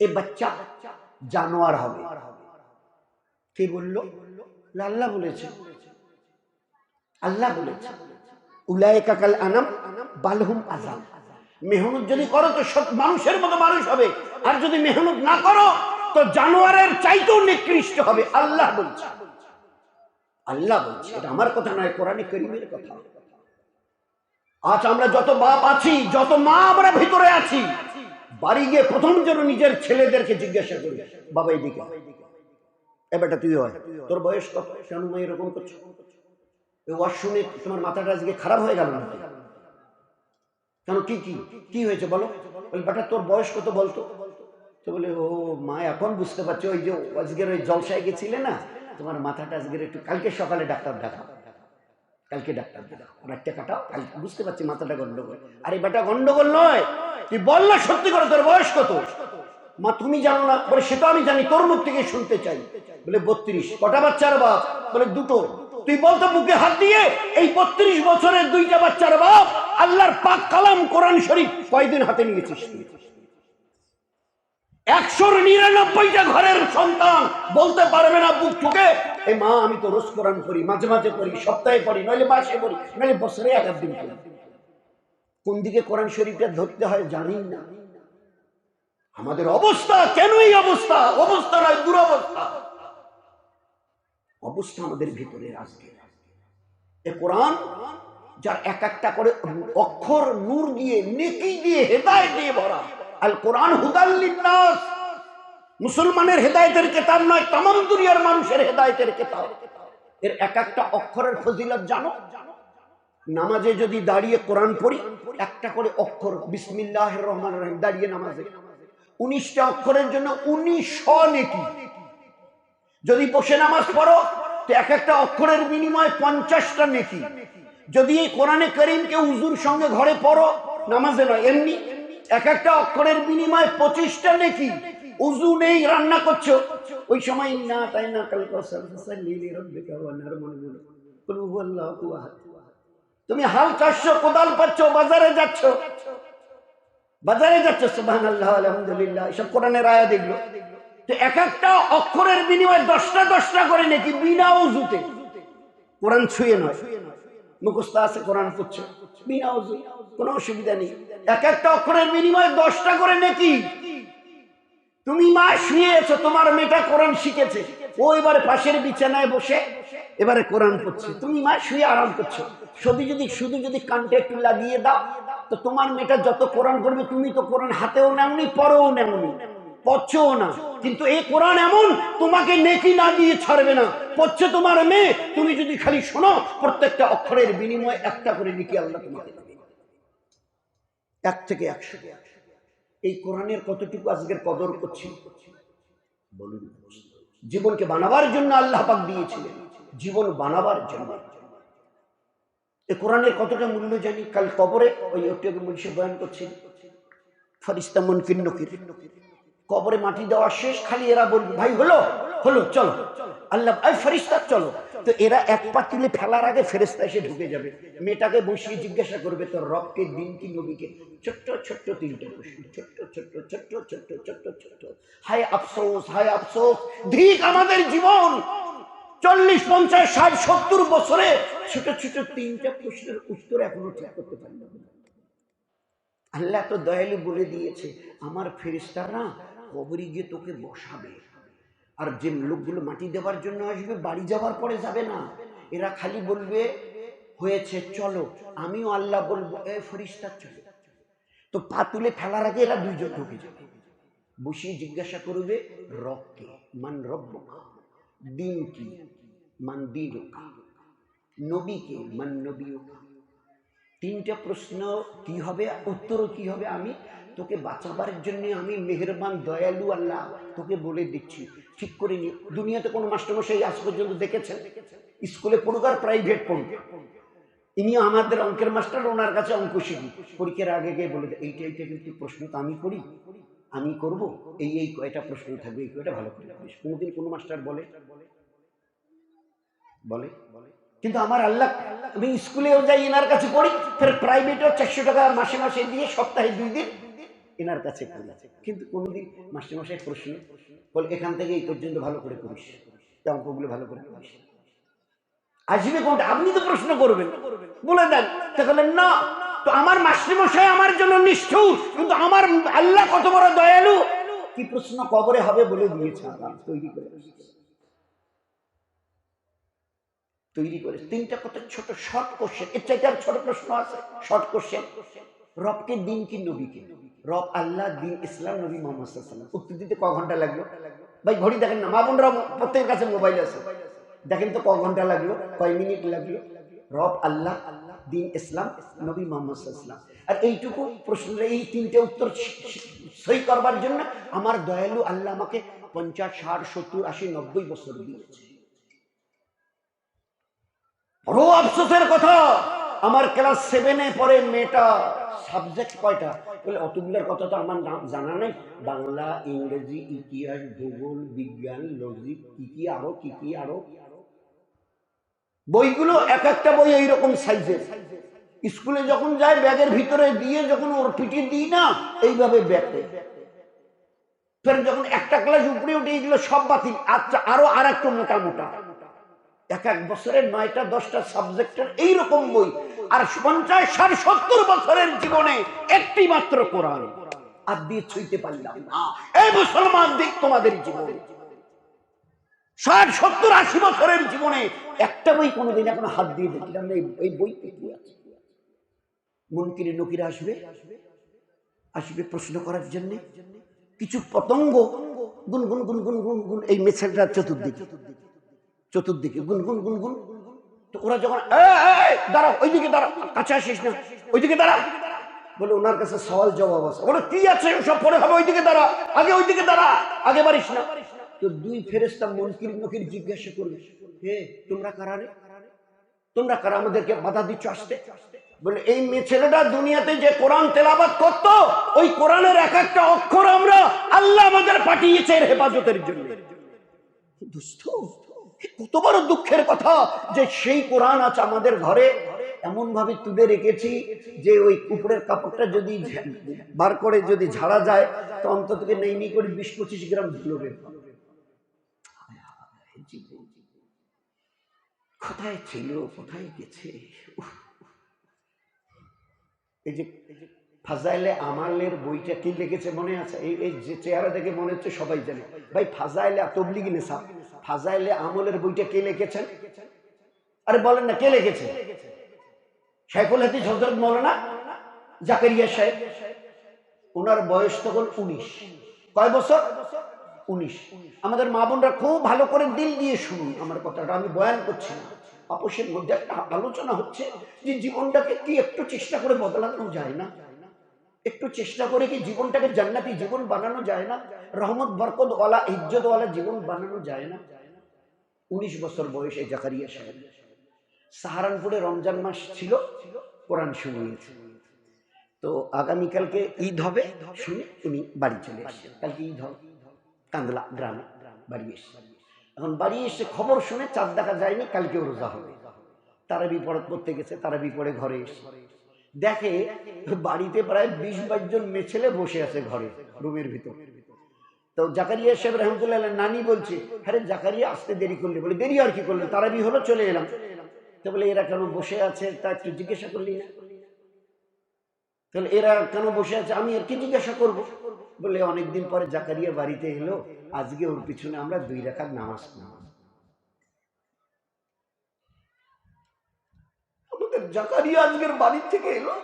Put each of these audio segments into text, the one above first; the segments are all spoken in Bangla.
এ বাচ্চা জানোয়ার হবে। কে বলল? আল্লাহ বলেছে। আল্লাহ বলেছে। উলায় কাকাল আনাম বালহুম আজাম মেহনত যদি করো তো সব মানুষের মতো মানুষ হবে। আর যদি মেহনত না করো, তো জানোয়ারের চাইতেও নিকৃষ্ট হবে। আল্লাহ বলছে। আল্লাহ বলছে। এটা আমার কথা নয়, কোরআনে করিমের কথা। আজ আমরা যত বাপ আছি, যত মা আমরা ভিতরে আছি বাড়ি গিয়ে প্রথম যেন নিজের ছেলেদেরকে জিজ্ঞাসা করি, বাবা, এদিকে আয়। এ বেটা, তুই হয় তোর বয়স কত? কেন এরকম করছ? শুনে তোমার মাথাটা আজকে খারাপ হয়ে গেল না? কেন, কি কি কি হয়েছে বলো? বেটা, তোর বয়স কত বলতো? তো বলে, ও মা, এখন বুঝতে পারছ, ওই যে আজকের ওই জলসায় গেছিলে না, তোমার মাথাটা আজকের একটু, কালকে সকালে ডাক্তার দেখাও। কালকে ডাক্তার দেখাও। রাতটা কাটাও কালকে বুঝতে পারছি, মাথাটা গন্ডগোল। আরে, বেটা, গন্ডগোল নয়। তুই বল না সত্যি করে, তোর বয়স কত? মা, তুমি জানো না, বলে, সে তো আমি জানি, তোর মুখ থেকে শুনতে চাই। বলে, বত্রিশ। কটা বাচ্চার বাপ? বলে, দুটো। তুই বলতো বুকে হাত দিয়ে, এই বত্রিশ বছরের দুইটা বাচ্চার বাপ আল্লাহর পাক কালাম কোরআন শরীফ কয়দিন হাতে নিয়েছিস? তুই? একশোর নিরানব্বইটা ঘরের সন্তান বলতে পারবে না বুক ঠুকে। এই মা, আমি তো রোজ কোরআন করি মাঝে মাঝে পড়ি, সপ্তাহে পড়ি, নইলে মাসে পড়ি, নইলে বছরে এক দিন পড়ি। কোন দিকে কোরআন শরীফটা ধরতে হয় জানি না। আমাদের অবস্থা কেন এই অবস্থা? অবস্থা নয়, দুরবস্থা। অবস্থা আমাদের ভিতরে আজকে। এ কোরআন, যার এক একটা করে অক্ষর নূর দিয়ে, নেকি দিয়ে হেদায় দিয়ে ভরা। আল কোরআন হুদাল্লিনাস মুসলমানের হেদায়তের কেতাব নয় তাম দুনিয়ার মানুষের হেদায়েতের কেতাব। এর এক একটা অক্ষরের ফজিলত জানো? নামাজে যদি দাঁড়িয়ে কোরআন পড়ি, একটা করে অক্ষর বিসমিল্লাহ রহমান রহিম, দাঁড়িয়ে নামাজে। উনিশটা অক্ষরের জন্য উনিশ নেকি যদি বসে নামাজ পড়ো, তো এক একটা অক্ষরের বিনিময়ে পঞ্চাশটা নেকি। যদি এই কোরআনে করিমকে উজুর সঙ্গে ঘরে পড়ো, নামাজে নয়, এমনি। এক একটা অক্ষরের বিনিময়ে পঁচিশটা নেকি। উজু নেই, রান্না করছ। ওই সময় না তাই না কাল কসার তুমি হাল চাচ্ছ কোদাল পাচ্ছ, বাজারে যাচ্ছ। বাজারে যাচ্ছ, সুবহানাল্লাহ, আলহামদুলিল্লাহ। এসব কোরআনের আয়া দেখল। তো এক একটা অক্ষরের বিনিময়ে দশটা দশটা করে নাকি, বিনা উজুতে। কোরআন ছুঁয়ে নয়। মুখস্থ আছে, কোরআন পড়ছে। বিনা উজু, কোনো অসুবিধা নেই। এক একটা অক্ষরের বিনিময়ে দশটা করে নাকি। তুমি মা শুয়েছো তোমার মেয়েটা কোরআন শিখেছে। ও এবারে পাশের বিছানায় বসে এবারে কোরআন পড়ছে। তুমি মা শুয়ে আরাম করছ। শুধু যদি শুধু যদি কানটা একটু লাগিয়ে দাও, তো তোমার মেয়েটা যত কোরআন করবে তুমি তো কোরআন হাতেও নেওনি পরেও নেওনি। না। কিন্তু এই কোরআন এমন, তোমাকে নেকি না দিয়ে ছাড়বে না। তোমার মেয়ে, তুমি যদি খালি শোনো, প্রত্যেকটা অক্ষরের বিনিময়ে একটা করে নেকি আল্লাহ তোমাকে এক থেকে একশো। এই কোরআনের কতটুকু আজকের কদর করছি? বলুন। জীবনকে বানাবার জন্য আল্লাহ পাক দিয়েছিলেন। জীবন বানাবার জন্য। এ কোরআনের কতটা মূল্য জানি, কাল কবরে ওই একটু মুন্সি বয়ান করছি। ফরিস্তা মন কিন্ন কবরে মাটি দেওয়া শেষ, খালি এরা বলবে ভাই, হলো হলো, চলো। আল্লাহ, এই ফরিস্তা, চলো। তো এরা এক পা তুলে ফেলার আগে ফেরেস্তা এসে ঢুকে যাবে। মেয়েটাকে বসিয়ে জিজ্ঞাসা করবে, তোর রবকে দিন কি নবীকে ছোট্ট ছোট্ট তিনটে প্রশ্ন, ছোট্ট ছোট্ট ছোট্ট ছোট্ট ছোট্ট ছোট্ট। হায় আফসোস হায় আফসোস ধিক আমাদের জীবন। চল্লিশ, পঞ্চাশ, ষাট, সত্তর বছরে ছোট ছোট তিনটা প্রশ্নের উত্তর এখনও ঠিক করতে পারি আল্লাহ তো দয়ালু বলে দিয়েছে, আমার ফেরিস্তারা কবরি গিয়ে তোকে বসাবে। আর যে লোকগুলো মাটি দেওয়ার জন্য আসবে, বাড়ি যাওয়ার পরে যাবে না। এরা খালি বলবে, হয়েছে, চলো। আমিও আল্লাহ বলব, এ ফরিস্তার চলো। তো পা তুলে ফেলার আগে এরা দুইজন ঢুকে যাবে। বসিয়ে জিজ্ঞাসা করবে, রবকে? মান রব্বকা? দিন কি মান দিনুকা নবীকে মান নবীকা তিনটা প্রশ্ন কি হবে উত্তরও কি হবে আমি তোকে বাঁচাবার জন্য আমি মেহেরবান দয়ালু আল্লাহ তোকে বলে দিচ্ছি। ঠিক করে নি। দুনিয়াতে কোনো মাস্টারমশাই আজ পর্যন্ত দেখেছেন? স্কুলে পড়ুক আর প্রাইভেট পড়ুক। ইনি আমাদের অঙ্কের মাস্টার ওনার কাছে অঙ্ক শিখি পরীক্ষার আগে গিয়ে বলে দেয়, এইটা এইটা কিন্তু প্রশ্ন তো আমি করি। আমি করব? এই এই কয়টা প্রশ্ন থাকবে, এই কয়টা ভালো করে করিস কোনোদিন কোনো মাস্টার বলে। বলে। কিন্তু আমার আল্লাহ, আমি স্কুলেও যাই, এনার কাছে পড়ি, ফের প্রাইভেটেও চারশো টাকা মাসে মাসে দিয়ে, সপ্তাহে দুই দিন এনার কাছে পড়ি। কিন্তু কোনোদিন মাসে মাসে প্রশ্ন বলে, এখান থেকে এই পর্যন্ত ভালো করে করিস অঙ্কগুলো ভালো করে করিস আসবে কোনটা? আপনি তো প্রশ্ন করবেন। বলে দেন। তাহলে না। তো আমার মাস্টারমশাই আমার জন্য নিষ্ঠুর, কিন্তু আমার আল্লাহ কত বড় দয়ালু? কি প্রশ্ন কবরে হবে বলে দিয়েছে আল্লাহ? তৈরি করে তৈরি করে তিনটা কত ছোট শর্ট কোশ্চেন এর চাইতে আর ছোট প্রশ্ন আছে। শর্ট কোশ্চেন রবকে দিন কি নবীকে? রব আল্লাহ, দিন ইসলাম, নবী মোহাম্মদ সাল্লাম উত্তর দিতে ক ঘণ্টা লাগল? ভাই, ঘড়ি দেখেন না, মা বোনরা প্রত্যেকের কাছে মোবাইল আছে। দেখেন তো ক ঘণ্টা লাগল, কয় মিনিট লাগল? রব আল্লাহ দিন ইসলাম, নবী মোহাম্মদ সাল্লাম আর এইটুকু প্রশ্নের, এই তিনটে উত্তর সই করবার জন্য আমার দয়ালু আল্লাহ আমাকে পঞ্চাশ, ষাট, সত্তর, আশি, নব্বই বছর দিয়েছে। বড় আফসোসের কথা, আমার ক্লাস সেভেনে পরে মেয়েটা সাবজেক্ট কয়টা? বলে, অতগুলোর কথা তো আমার জানা নেই। বাংলা, ইংরেজি, ইতিহাস, ভূগোল, বিজ্ঞান লজিক কি কি আরও, কি কি আরও। বইগুলো এক একটা বই এইরকম সাইজের। স্কুলে যখন যায়, ব্যাগের ভিতরে দিয়ে যখন ওর পিঠে দিই না, এইভাবে ব্যাগটা ফের যখন একটা ক্লাস উপরে উঠে এগুলো সব বাতিল। আচ্ছা আরও আর একটু মোটা মোটা। এক এক বছরের নয়টা, দশটা সাবজেক্টের এইরকম বই। আর পঞ্চাশ, ষাট, সত্তর বছরের জীবনে একটি মাত্র কোরআন। আর দিয়ে ছুঁইতে পারলাম না। এই মুসলমান দিক তোমাদের জীবনে। ষাট সত্তর আশি বছরের জীবনে একটা বই কোনোদিন এখন হাত দিয়ে দেখলাম না। এই- বইতে কি আছে? মনকিরে নকিরে আসবে? আসবে প্রশ্ন করার জন্য? কিছু পতঙ্গ গুন গুন গুন গুন গুন গুন এই মেছেলটা চতুর্দিকে চতুর্দিকে গুন গুন গুন গুন। তো ওরা যখন "এই, এই, এই, দাঁড়াও ওইদিকে দাঁড়াও কাছে আসিস না ওইদিকে দাঁড়া বলে ওনার কাছে সওয়াল জবাব আছে। ওরা কি আছে? সব পরে হবে ওইদিকে দাঁড়া আগে ওইদিকে দাঁড়া আগে বাড়িস না। তো দুই ফেরেস্তা মনকির মকির জিজ্ঞাসা করবে হে, তোমরা কারা রে? তোমরা কারা আমাদেরকে বাধা দিচ্ছ আসতে? বলে, এই মেয়ে ছেলেটা দুনিয়াতে যে কোরআন তেলাবাত করত, ওই কোরআনের এক একটা অক্ষর আমরা আল্লাহ আমাদের পাঠিয়েছে হেফাজতের জন্য। দুস্থ? কত বড় দুঃখের কথা যে সেই কোরআন আছে আমাদের ঘরে এমন ভাবে তুলে রেখেছি যে ওই কুকুরের কাপড়টা যদি বার করে যদি ঝাড়া যায়, তো অন্তত নেই নেই করে বিশ পঁচিশ গ্রাম ধুলো বের হবে। কোথায় ছিল, কোথায় গেছে? এই যে ফাজাইলে আমালের বইটা কি লিখেছে মনে আছে? এই এই যে চেহারা দেখে মনে হচ্ছে সবাই জানে। ভাই, ফাজাইলে নেশা। ফাজাইলে আমলের বইটা কে লিখেছেন? আরে বলেন না, কে লিখেছে? মৌলানা জাকারিয়া সাহেব। ওনার বয়স তখন উনিশ। কয় বছর? উনিশ। আমাদের মা বোনরা খুব ভালো করে দিল দিয়ে শুনুন আমার কথাটা, আমি বয়ান করছি না। আপোষের মধ্যে একটা আলোচনা হচ্ছে যে জীবনটাকে কি একটু চেষ্টা করে বদলানো যায় না? একটু চেষ্টা করে কি জীবনটাকে জান্নাতি জীবন বানানো যায় না? রহমত, বরকত ওয়ালা, ইজ্জত ওয়ালা জীবন বানানো যায় না? উনিশ বছর বয়সে জাকারিয়া সাহেব সাহারানপুরে রমজান মাস ছিল, কোরআন শুনিয়েছে তো আগামীকালকে ঈদ হবে, শুনে উনি বাড়ি চলে আসছেন কালকে ঈদ হবে, কান্দলা গ্রামে বাড়ি এসে এখন বাড়ি এসে খবর শুনে চাঁদ দেখা যায়নি, কালকেও রোজা হবে। তারা বিপরত করতে গেছে তারা বিপরে ঘরে এসে। দেখে বাড়িতে প্রায় বিশ বাইশ জন মেয়ে ছেলে বসে আছে ঘরে, রুমের ভিতর। তো জাকারিয়া সাহেব রহমতুল্লাহ নানি বলছে হ্যাঁ জাকারিয়া, আসতে দেরি করলে। বলে, দেরি আর কি করলে? তারা বি হলো, চলে এলাম। তো বলে, এরা কেন বসে আছে? তা একটু জিজ্ঞাসা করলি না? তাহলে এরা কেন বসে আছে? আমি আর কি জিজ্ঞাসা করব? বলে অনেকদিন পরে জাকারিয়া বাড়িতে এলো, আজকে ওর পিছনে আমরা দুই রাখার নামাজ আমাদের জাকারিয়া আজকের বাড়ি থেকে এলো,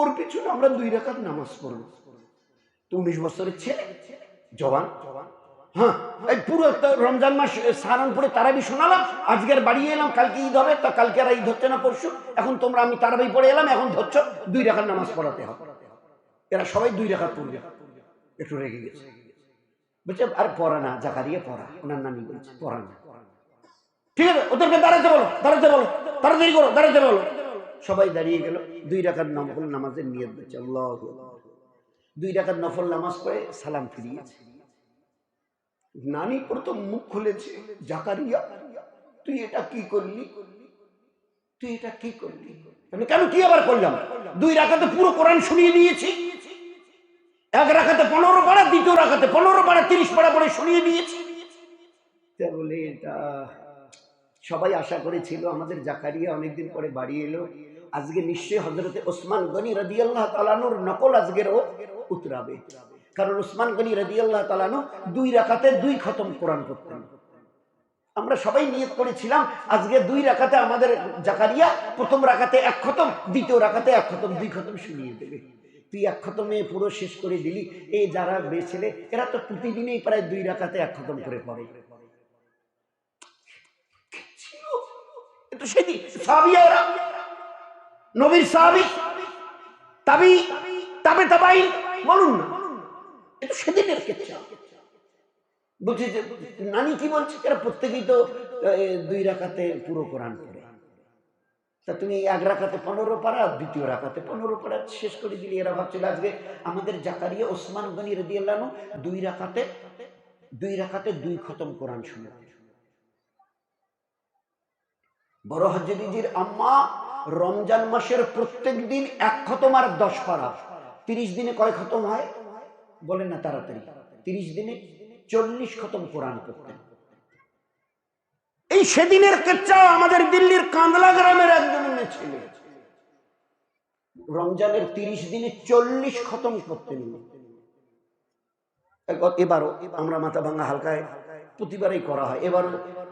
ওর পিছনে আমরা দুই রাখার নামাজ পড়ব। তো উনিশ বছরের ছেলে, জওয়ান। হ্যাঁ পুরো একটা রমজান মাস সাহারানপুরে তারাবি শোনালাম, আজকের বাড়ি এলাম, কালকে ঈদ হবে, তা কালকে আর ঈদ হচ্ছে না, পরশু। এখন তোমরা আমি তারাবি পড়ে এলাম, এখন ধরছ, দুই রাখার নামাজ পড়াতে হবে। এরা সবাই দুই রাখার পড়বে। একটু রেগে গেছে। বলছে, আর পড়া না জাকারিয়ে পড়া। ওনার নানি বলছে, পড়া না। ঠিক আছে, ওদেরকে দাঁড়াতে বলো দাঁড়াতে বলো, তাড়াতাড়ি করো দাঁড়াতে বলো। সবাই দাঁড়িয়ে গেল, দুই রাখার নফল নামাজের নিয়ত দিচ্ছে আল্লাহ দুই রাখার নফল নামাজ পড়ে সালাম ফিরিয়েছে। নানি প্রথম মুখ খুলেছে, জাকারিয়া, তুই এটা কি করলি? তুই এটা কি করলি? কেন, কি আবার করলাম? দুই রাখাতে পুরো কোরআন শুনিয়ে দিয়েছি। এক রাখাতে পনেরো পাড়া, দ্বিতীয় রাখাতে পনেরো পাড়া, তিরিশ পাড়া পরে শুনিয়ে দিয়েছি। বলে এটা সবাই আশা করেছিল, আমাদের জাকারিয়া অনেকদিন পরে বাড়ি এলো। আজকে নিশ্চয়ই হজরতে ওসমান গনি রাদি আল্লাহ তালানোর নকল আজকের ও উতরাবে। কারণ ওসমান গনি রাদি আল্লাহ তালানো দুই রাখাতে দুই খতম কোরআন করতেন আমরা সবাই নিয়ত করেছিলাম, আজকে দুই রাখাতে আমাদের জাকারিয়া প্রথম রাখাতে এক খতম, দ্বিতীয় রাখাতে এক খতম, দুই খতম শুনিয়ে দেবে। তুই এক খতমে পুরো শেষ করে দিলি। এই যারা বেছেলে এরা তো প্রতিদিনই প্রায় দুই রাখাতে এক খতম করে পড়ে। যে, নানি কি বলছে? এরা প্রত্যেকেই তো দুই রাখাতে পুরো কোরআন পড়ে। তা তুমি এক রাখাতে পনেরো পারা, দ্বিতীয় রাখাতে পনেরো পারা শেষ করে দিলি। এরা ভাবছিল আজকে আমাদের জাকারিয়া ওসমান গনি রেদি আল্লাহ দুই রাখাতে দুই রাখাতে দুই খতম কোরআন শুনে বড় হজরিজির আম্মা রমজান মাসের প্রত্যেক দিন এক খতম আর দশ পারা। তিরিশ দিনে কয় খতম হয়? বলেন না তাড়াতাড়ি। তিরিশ দিনে চল্লিশ খতম কোরআন করতেন এই সেদিনের কেচ্চা আমাদের দিল্লির কান্দলা গ্রামের একজন ছেলে রমজানের তিরিশ দিনে চল্লিশ খতম করতেন এবারও আমরা মাথা ভাঙা হালকায় প্রতিবারই করা হয়। এবার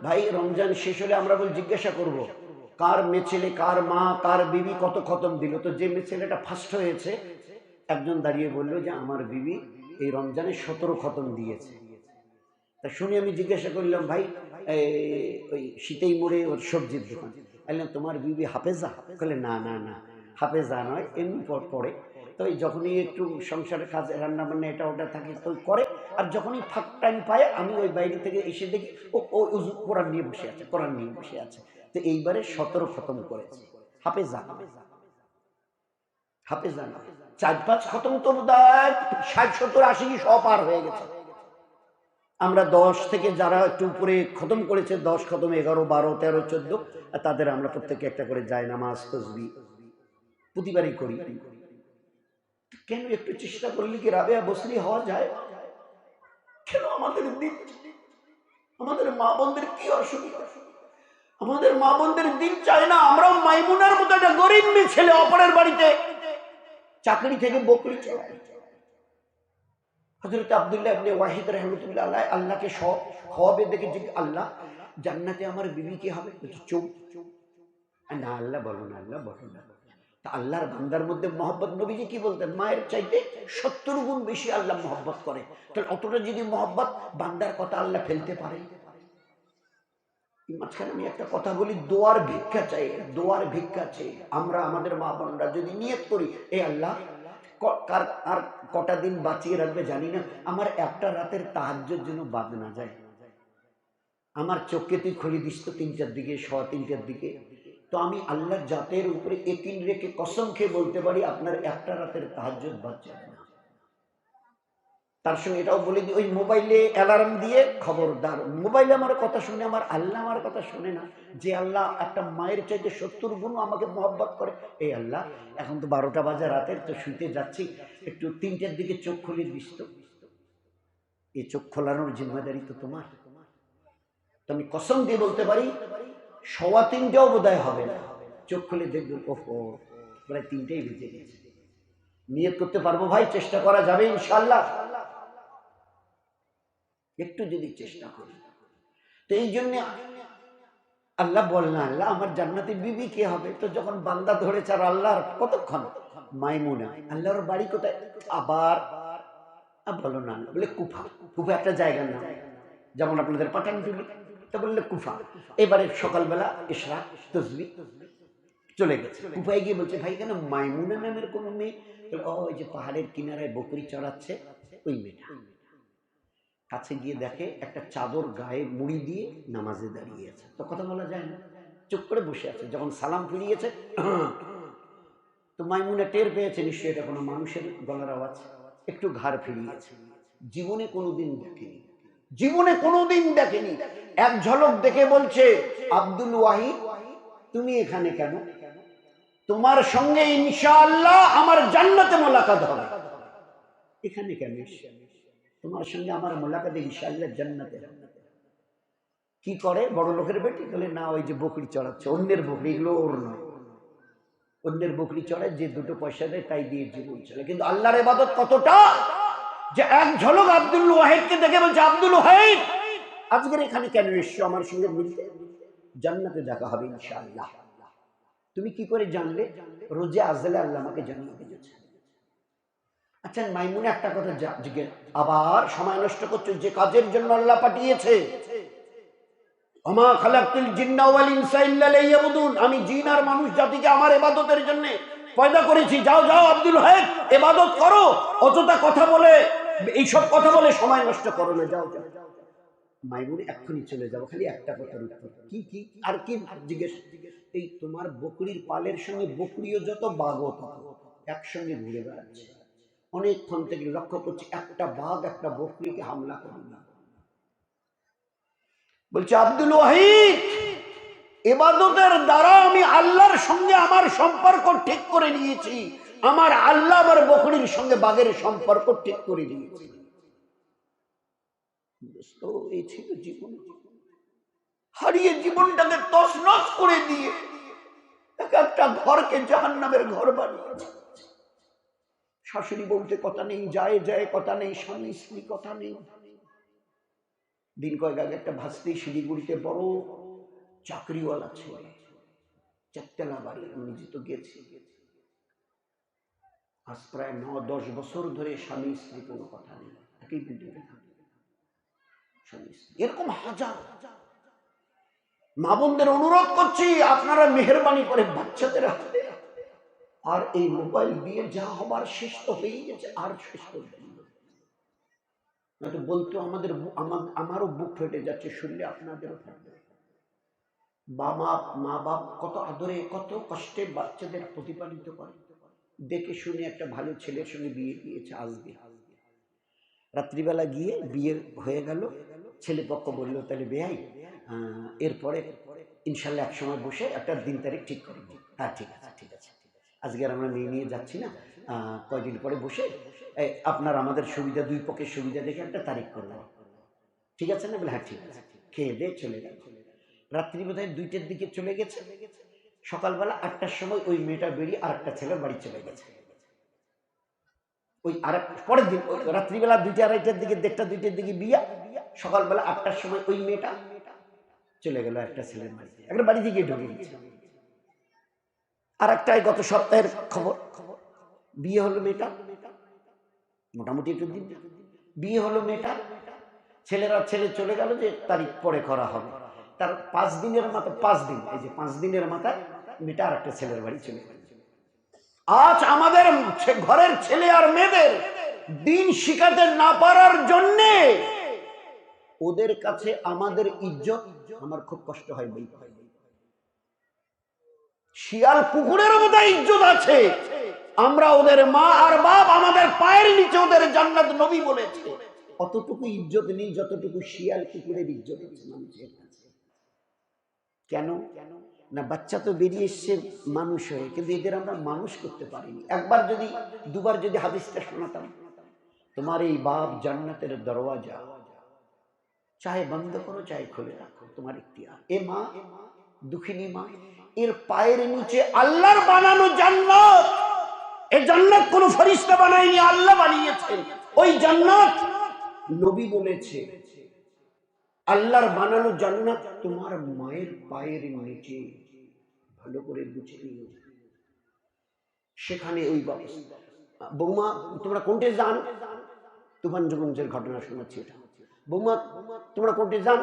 ভাই, রমজান শেষ হলে আমরা বল, জিজ্ঞাসা করব, কার মেয়ে ছেলে কার মা, কার বিবি কত খতম দিল? তো যে মেয়ে ছেলেটা ফার্স্ট হয়েছে, একজন দাঁড়িয়ে বলল যে, আমার বিবি এই রমজানে সতেরো খতম দিয়েছে। তা শুনে আমি জিজ্ঞাসা করলাম, ভাই ওই শীতেই মোড়ে ওর সবজির দোকান। বললাম, তোমার বিবি হাফেজা? বলে, না না না, হাফেজা নয়, এমনি পর পড়ে তো যখনই একটু সংসারের কাজ রান্না বান্না এটা ওটা থাকে, তো করে। আর যখনই ফাঁক টাইম পায়, আমি ওই বাইরে থেকে এসে দেখি, ও ও কোরআন নিয়ে বসে আছে, কোরআন নিয়ে বসে আছে। তো এইবারে সতেরো খতম করেছে। হাফেজা হাফেজা না চার পাঁচ খতম তো ষাট, সত্তর, আশি সব পার হয়ে গেছে। আমরা দশ থেকে যারা একটু উপরে খতম করেছে, দশ খতম, এগারো, বারো, তেরো, চোদ্দ, আর তাদের আমরা প্রত্যেকে একটা করে যাই নামাজ, তসবি প্রতিবারই করি। কেন একটু চেষ্টা করলে কি রাবেয়া বসলি হওয়া যায়? কেন আমাদের দিন? আমাদের মা বোনদের কি অসুবিধা? আমাদের মা বোনদের দিন চায় না, আমরাও মাইমুনার মতো একটা গরিব মেয়ে ছেলে অপরের বাড়িতে চাকরি থেকে বকরি চালাই হজরত আবদুল্লাহ ইবনে ওয়াহিদ রহমতুল্লাহ আল্লাহ আল্লাহকে খাওয়াবে দেখে যে আল্লাহ জান্নাতে আমার বিবি কি হবে না, আল্লাহ বলো না, আল্লাহ বলো না। আল্লাহর বান্দার মধ্যে মোহব্বত নবীজি কি বলতেন? মায়ের চাইতে সত্তর গুণ বেশি আল্লাহ মোহব্বত করে। তাহলে অতটা যদি মোহব্বত বান্দার কথা আল্লাহ ফেলতে পারে? মাঝখানে আমি একটা কথা বলি, দোয়ার ভিক্ষা চাই, দোয়ার ভিক্ষা চাই। আমরা, আমাদের মা বোনরা যদি নিয়ত করি, এ আল্লাহ কার আর কটা দিন বাঁচিয়ে রাখবে জানি না। আমার একটা রাতের তাহাজ্যর জন্য বাদ না যায়। আমার চোখকে তুই খুলে দিস তো তিনটার দিকে, সোয়া তিনটার দিকে। তো আমি আল্লাহর জাতের উপরে একিন রেখে কসম খেয়ে বলতে পারি আপনার একটা রাতের তাহাজ্যত বাদ তার সঙ্গে এটাও বলে দিই, ওই মোবাইলে অ্যালার্ম দিয়ে খবরদার। মোবাইলে আমার কথা শুনে, আমার আল্লাহ আমার কথা শুনে না যে আল্লাহ একটা মায়ের চাইতে সত্তর গুণ আমাকে মহব্বত করে। এই আল্লাহ, এখন তো বারোটা বাজে, রাতের তো শুইতে যাচ্ছি। একটু তিনটের দিকে চোখ খুলে দিস তো। এই চোখ খোলানোর জিম্মাদারি তো তোমার। তো আমি কসম দিয়ে বলতে পারি, সওয়া তিনটাও বোধহয় হবে না। চোখ খুলে দেখবেন, ওহো, প্রায় তিনটেই বেজে গেছে। নিয়ত করতে পারব ভাই, চেষ্টা করা যাবে ইনশাল্লাহ একটু যদি চেষ্টা করি। তো এই জন্য আল্লাহ বল না আল্লাহ, আমার জান্নাতে বিবি কে হবে? তো যখন বান্দা ধরেছে আর আল্লাহর কতক্ষণ? মাইমুনা। আল্লাহর বাড়ি কোথায়? আবার বলো না। বলে কুফা। কুফা একটা জায়গার নাম যেমন আপনাদের পাঠানটুলি তা বললে কুফা। এবারে সকালবেলা ইশরা, তসবি চলে গেছে। কুফায় গিয়ে বলছে, ভাই কেন মাইমুনা নামের কোনো মেয়ে? ওই যে পাহাড়ের কিনারায় বকরি চড়াচ্ছে ওই মেয়েটা। কাছে গিয়ে দেখে একটা চাদর গায়ে মুড়ি দিয়ে নামাজে দাঁড়িয়ে আছে তো কথা বলা যায় না। চুপ করে বসে আছে। যখন সালাম ফিরিয়েছে, তো মাইমুনা টের পেয়েছে, নিশ্চয়ই এটা কোনো মানুষের গলার আওয়াজ। একটু ঘাড় ফিরিয়েছে। জীবনে কোনোদিন দেখেনি। জীবনে কোনোদিন দেখেনি। এক ঝলক দেখে বলছে, আব্দুল ওয়াহিদ, তুমি এখানে কেন? তোমার সঙ্গে ইনশাআল্লাহ আমার জান্নাতে মোলাকাত হবে। এখানে কেন? তোমার সঙ্গে আমার মোলাকাতে ইনশাআল্লাহ জান্নাতে কি করে? বড় লোকের বেটি? বলে, না, ওই যে বকরি চড়াচ্ছে। অন্যের বকরি, এগুলো ওর নয়। অন্যের বকরি চড়ায়, যে দুটো পয়সা দেয়, তাই দিয়ে জীবন চলে। কিন্তু আল্লাহর ইবাদত কতটা যে এক ঝলক আব্দুল ওয়াহিদকে দেখে বলছে, আব্দুল ওয়াহিদ, আজকের এখানে কেন এসছো আমার সঙ্গে মিলতে? জান্নাতে দেখা হবে ইনশাআল্লাহ। তুমি কি করে জানলে? রোজে আজলে আল্লাহ আমাকে দিয়েছে। আচ্ছা মাইমুনে একটা কথা জিজ্ঞেস আবার সময় নষ্ট করছ, যে কাজের জন্য আল্লাহ পাঠিয়েছে। আমা খালাকুল জিন্না ওয়াল ইনসা ইল্লা লিয়াবুদুন। আমি জিন আর মানুষ জাতিকে আমার ইবাদতের জন্য পয়দা করেছি। যাও যাও, আব্দুল হাইদ ইবাদত করো। অযথা কথা বলে, এইসব কথা বলে সময় নষ্ট করো না, যাও যাও। মাইমুন এক্ষুনি চলে যাব, খালি একটা কথার উত্তর। কি কি, আর কি জিজ্ঞেস? এই তোমার বকরির পালের সঙ্গে বকরিও যত বাঘও তত, একসঙ্গে ঘুরে বেড়াচ্ছে। অনেকক্ষণ থেকে লক্ষ্য করছি একটা বাঘ, একটা বকরিকে হামলা করে না বলছে, আব্দুল ওয়াহিদ এবাদতের দ্বারা আমি আল্লাহর সঙ্গে আমার সম্পর্ক ঠিক করে নিয়েছি। আমার আল্লাহ আমার বকরির সঙ্গে বাঘের সম্পর্ক ঠিক করে নিয়েছি। এই ছিল জীবন। হারিয়ে জীবনটাকে তছনছ করে দিয়ে এক একটা ঘরকে জাহান্নামের ঘর বানিয়েছে। শাশুড়ি বলতে কথা নেই, যায় যায় কথা নেই, স্বামী, স্ত্রী কথা নেই। দিন কয়েক আগে একটা ভাস্তি শিলিগুড়িতে বড় চাকরিওয়ালা ছিল চারতলা বাড়ি আমি নিজে তো গেছি। আজ প্রায় ন দশ বছর ধরে স্বামী, স্ত্রী কোনো কথা নেই, একই বিল্ডিংয়ে থাকে। স্বামী, স্ত্রী। এরকম হাজার। মা বোনদের অনুরোধ করছি, আপনারা মেহরবানি করে বাচ্চাদের হাতে আর এই মোবাইল দিয়ে যা হবার শেষ তো হয়েই গেছে, আর শেষ করবেন না। নয়তো বলতো আমাদের আমারও বুক ফেটে যাচ্ছে, শুনলে আপনাদেরও ফাটবে বাবা মা বাপ কত আদরে, কত কষ্টে বাচ্চাদের প্রতিপালিত করে। দেখে শুনে একটা ভালো ছেলের সঙ্গে বিয়ে দিয়েছে আজকে। রাত্রিবেলা গিয়ে বিয়ে হয়ে গেল। ছেলে পক্ষ বলল, তাহলে বেয়াই এরপরে ইনশাল্লাহ এক সময় বসে একটা দিন তারিখ ঠিক করে। হ্যাঁ ঠিক আছে। আজকে আমরা মেয়ে নিয়ে যাচ্ছি না। কয়দিন পরে বসে আপনার আমাদের সুবিধা, দুই পক্ষের সুবিধা দেখে একটা তারিখ করলাম। ঠিক আছে না? বলে হ্যাঁ ঠিক আছে। খেয়ে দিয়ে চলে গেল। রাত্রি বোধ হয় দুইটার দিকে চলে গেছে। সকালবেলা আটটার সময় ওই মেয়েটা বেরিয়ে আর একটা ছেলে বাড়ি চলে গেছে। ওই আর পরের দিন রাত্রিবেলা দুইটা আড়াইটার দিকে, দেড়টা দুইটার দিকে বিয়া। সকালবেলা আটটার সময় ওই মেয়েটা চলে গেল একটা ছেলের বাড়িতে। একটা বাড়ি থেকে ঢুকে গেছে। আর একটাই গত সপ্তাহের খবর। বিয়ে হলো মেয়েটা। মোটামুটি একটু দিন। বিয়ে হলো মেয়েটা। ছেলেরা ছেলে চলে গেল যে তারিখ পরে করা হবে। তার পাঁচ দিনের মাথা পাঁচ দিন, এই যে পাঁচ দিনের মাথায় মেয়েটা আর একটা ছেলের বাড়ি চলে আজ আমাদের ঘরের ছেলে আর মেয়েদের দিন শিখাতে না পারার জন্যে ওদের কাছে আমাদের ইজ্জত আমার খুব কষ্ট হয় বলতে হয় শিয়াল কুকুরের মতো ইজ্জত আছে। আমরা ওদের মা আর বাপ আমাদের পায়ের নিচে ওদের জান্নাত নবী বলেছে। অতটুকু ইজ্জত নেই, যতটুকু শিয়াল কুকুরের ইজ্জত মানুষের কাছে। কেন? না, বাচ্চা তো বেরিয়ে এসছে, মানুষ হয়ে। কিন্তু এদের আমরা মানুষ করতে পারিনি। একবার যদি, দুবার যদি হাদিসটা শোনাতাম, তোমার এই বাপ জান্নাতের দরওয়াজা চাহে বন্ধ করো চাहे খুলে রাখো, তোমার ইখতিয়ার। এ মা, দুঃখিনী মা এর পায়ের নিচে আল্লাহর বানানো জান্নাত। এই জান্নাত কোন ফরিস্তা বানায়নি, আল্লাহ বানিয়েছেন। ওই জান্নাত নবী বলেছে, আল্লাহর বানানো জান্নাত তোমার মায়ের পায়ের নিচে। ভালো করে বুঝে নিও। সেখানে ওই বৌমা, তোমরা কোনটে যান? তুফানগঞ্জের ঘটনা শোনাচ্ছি এটা। বৌমা, তোমরা কোনটে যান?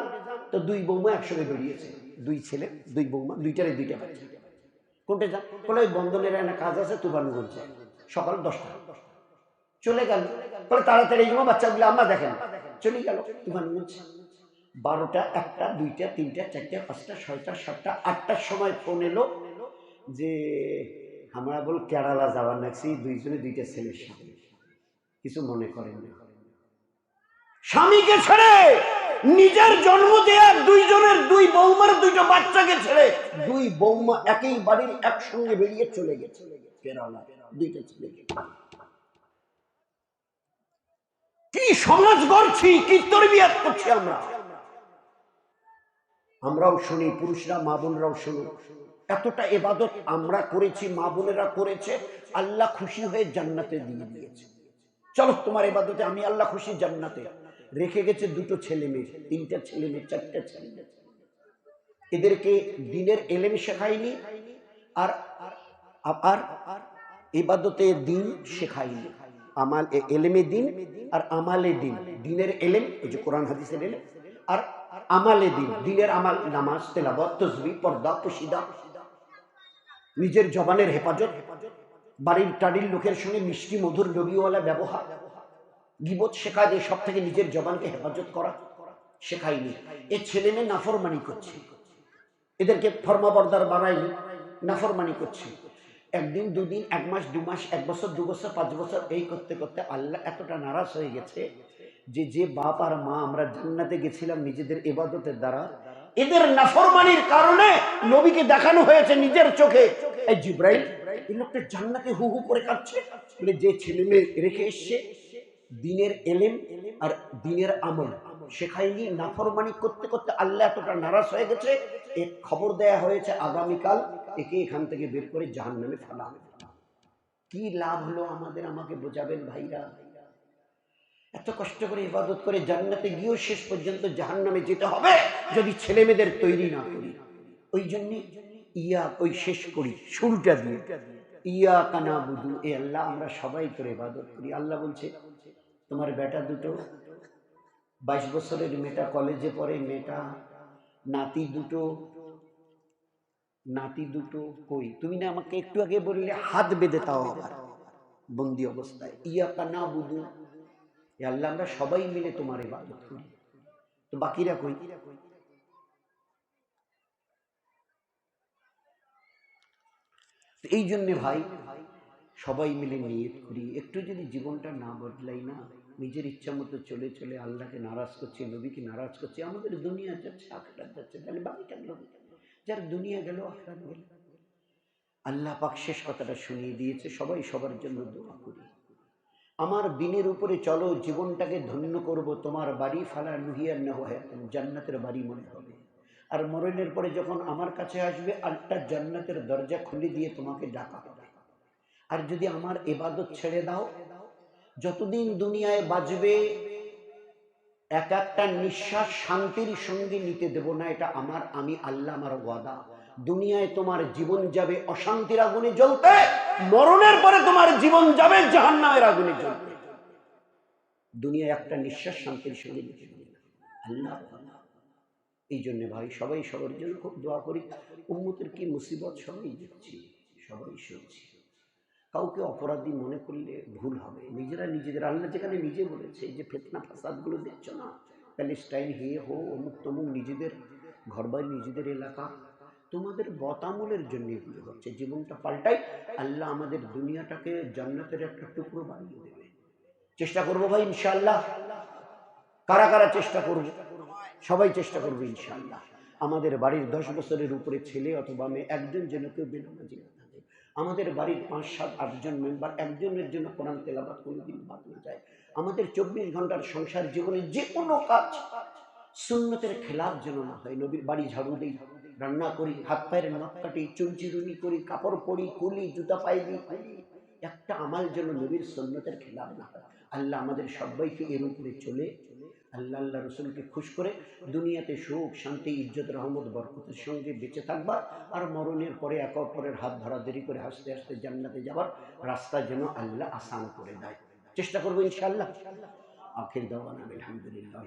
তো দুই বৌমা একসঙ্গে বেরিয়েছে। দুই ছেলে, দুই বৌমা, দুইটারে দুইটা বাচ্চা কোনটে যান বলে, ওই বন্ধনের একটা কাজ আছে, তুফানগঞ্জে সকাল দশটা। চলে গেল। পরে তাড়াতাড়ি এই বাচ্চাগুলো আমরা দেখেন চলে গেল তুফানগঞ্জ। বারোটা, একটা, দুইটা, তিনটা, চারটা, পাঁচটা, ছয়টা, সাতটা, আটটার সময় ফোন এলো যে, আমরা বল কেরালা যাওয়ার নাকছি দুইজনে দুইটা ছেলের সাথে। কিছু মনে করেন স্বামীকে ছেড়ে! নিজের জন্ম দেয়া দুইজনের দুই বৌমার দুইটা বাচ্চাকে ছেড়ে দুই বৌমা একই বাড়ির একসঙ্গে বেরিয়ে চলে গেছে। কেরালা, দুইটা ছেলে। কি সমাজ গড়ছি, কি তরবিয়াত করছি আমরা? আমরাও শুনি, পুরুষরা, মা বোনরাও শুনি, এতটা এবাদত আমরা করেছি, মা বোনেরা করেছে, আল্লাহ খুশি হয়ে জান্নাতে দিয়ে দিয়েছে। চলো তোমার এবাদতে আমি আল্লাহ খুশি জান্নাতে। রেখে গেছে দুটো ছেলে মেয়ে তিনটা ছেলে মেয়ে, চারটা ছেলে এদেরকে দিনের এলেম শেখায়নি, আর আর ইবাদতে দিন শেখায়নি। আমাল এলেমে দিন আর আমালে দিন। দিনের এলেম ওই যে কোরআন, হাদিসের এলেম, আর আমালে দিন। দিনের আমাল, নামাজ তেলাবত তসবি পর্দা পুশিদা নিজের জবানের হেফাজত, বাড়ির টাড়ির লোকের সঙ্গে মিষ্টি মধুর নবীওয়ালা ব্যবহার। গিবত শেখা যে সব থেকে নিজের জবানকে হেফাজত করা, শেখায়নি। এ ছেলে মেয়ে নাফরমানি করছে। এদেরকে ফর্মাবর্দার বানায়নি নাফরমানি করছে। একদিন, দুদিন, এক মাস, দু মাস, এক বছর, দু বছর, পাঁচ বছর এই করতে করতে আল্লাহ এতটা নারাজ হয়ে গেছে যে যে বাপ আর মা আমরা জান্নাতে গেছিলাম নিজেদের এবাদতের দ্বারা, এদের নাফরমানির কারণে নবীকে দেখানো হয়েছে নিজের চোখে। এই জিব্রাইল, এই লোকটা জান্নাতে হু হু করে কাটছে বলে যে ছেলে মেয়ে রেখে এসছে দিনের এলেম আর দিনের আমল। শেখায়নি, নাফরমানি করতে করতে আল্লাহ এতটা নারাজ হয়ে গেছে এক খবর দেয়া হয়েছে আগামীকাল, একে এখান থেকে বের করে জাহান নামে ফেলা। হবে কি লাভ হলো আমাদের? আমাকে বোঝাবেন ভাইরা। এত কষ্ট করে ইবাদত করে জান্নাতে গিয়েও শেষ পর্যন্ত জাহান নামে যেতে হবে, যদি ছেলে মেয়েদের তৈরি না করি। ওই জন্য ইয়া, ওই শেষ করি, শুরুটা দিয়ে। ইয়া কানা বুধু এ আল্লাহ, আমরা সবাই করে ইবাদত করি। আল্লাহ বলছে তোমার বেটা দুটো, বাইশ বছরের মেয়েটা কলেজে পড়ে, মেয়েটা নাতি দুটো নাতি দুটো কই? তুমি না আমাকে একটু আগে বললে হাত বেঁধে তাও আবার, বন্দি অবস্থায়। ইয়া কানা বুধু আল্লাহ আমরা সবাই মিলে তোমার ইবাদত করি। তো বাকিরা কই? এই জন্যে ভাই, সবাই মিলে নিয়ত করি। একটু যদি জীবনটা না বদলাই না নিজের ইচ্ছা মতো চলে চলে আল্লাহকে নারাজ করছে, নবীকে নারাজ করছে, আমাদের দুনিয়া যাচ্ছে আখরাত যাচ্ছে তাহলে বাকিটা গেল যার দুনিয়া গেল, আখরাত গেল। আল্লাহ পাক শেষ কথাটা শুনিয়ে দিয়েছে, সবাই সবার জন্য দোয়া করি। আমার দিনের উপরে চলো, জীবনটাকে ধন্য করব, তোমার বাড়ি ফালা নুহিয়ার না হয়, জান্নাতের বাড়ি মনে হবে। আর মরণের পরে যখন আমার কাছে আসবে, আটটা জান্নাতের দরজা খুলে দিয়ে তোমাকে ডাকা হবে। আর যদি আমার এবাদত ছেড়ে দাও যতদিন দুনিয়ায় বাজবে, এক একটা নিঃশ্বাস শান্তির সঙ্গে নিতে দেব না, এটা আমার, আমি আল্লাহ আমার ওয়াদা। দুনিয়ায় তোমার জীবন যাবে অশান্তির আগুনে জ্বলতে, মরণের পরে তোমার জীবন যাবে জাহান্নামের আগুনে জ্বলতে। দুনিয়ায় একটা নিঃশ্বাস শান্তির সঙ্গে নিতে দেব না আল্লাহ। এই জন্য ভাই, সবাই সবার জন্য খুব দোয়া করি। উম্মতের কি মুসিবত সবাই দেখছি, সবাই শুনছি। কাউকে অপরাধী মনে করলে ভুল হবে। নিজেরা নিজেদের আল্লাহ যেখানে নিজে বলেছে যে ফেতনা ফাসাদগুলো দেখছ না, প্যালেস্টাইন হে হো, অমুক তমুক নিজেদের ঘরবাড়ি, নিজেদের এলাকা। তোমাদের বতামলের জন্য এগুলো হচ্ছে। জীবনটা পাল্টাই আল্লাহ আমাদের দুনিয়াটাকে জান্নাতের একটা টুকরো বানিয়ে দেবে। চেষ্টা করব ভাই, ইনশাআল্লাহ। কারা কারা চেষ্টা করব? সবাই চেষ্টা করব ইনশাল্লাহ আমাদের বাড়ির দশ বছরের উপরে ছেলে অথবা মেয়ে, একজন যেন কেউ বেনামাজি না আমাদের বাড়ির পাঁচ, সাত আটজন মেম্বার একজনের জন্য কোরআন তেলাবাদ কোনোদিন বাদ না যায়। আমাদের চব্বিশ ঘণ্টার সংসার জীবনে যে কোনো কাজ সুন্নতের খেলাফ যেন না হয়। নবীর বাড়ি ঝাড়ু দিই, রান্না করি, হাত পায়ের নখ কাটি চুল চিরুনি করি, কাপড় পরি, কুলি, জুতা পায়ে দিই। একটা আমাল যেন নবীর সুন্নতের খেলাফ না হয়। আল্লাহ আমাদের সবাইকে এর উপরে চলে আল্লাহ আল্লাহ রসুলকে খুশ করে দুনিয়াতে সুখ, শান্তি, ইজ্জত, রহমত, বরকতের সঙ্গে বেঁচে থাকবার আর মরণের পরে একে অপরের হাত ধরা দেরি করে হাসতে হাসতে জান্নাতে যাবার রাস্তা যেন আল্লাহ আসান করে দেয়। চেষ্টা করব ইনশাআল্লাহ। আখির দাওয়ান আলহামদুলিল্লাহ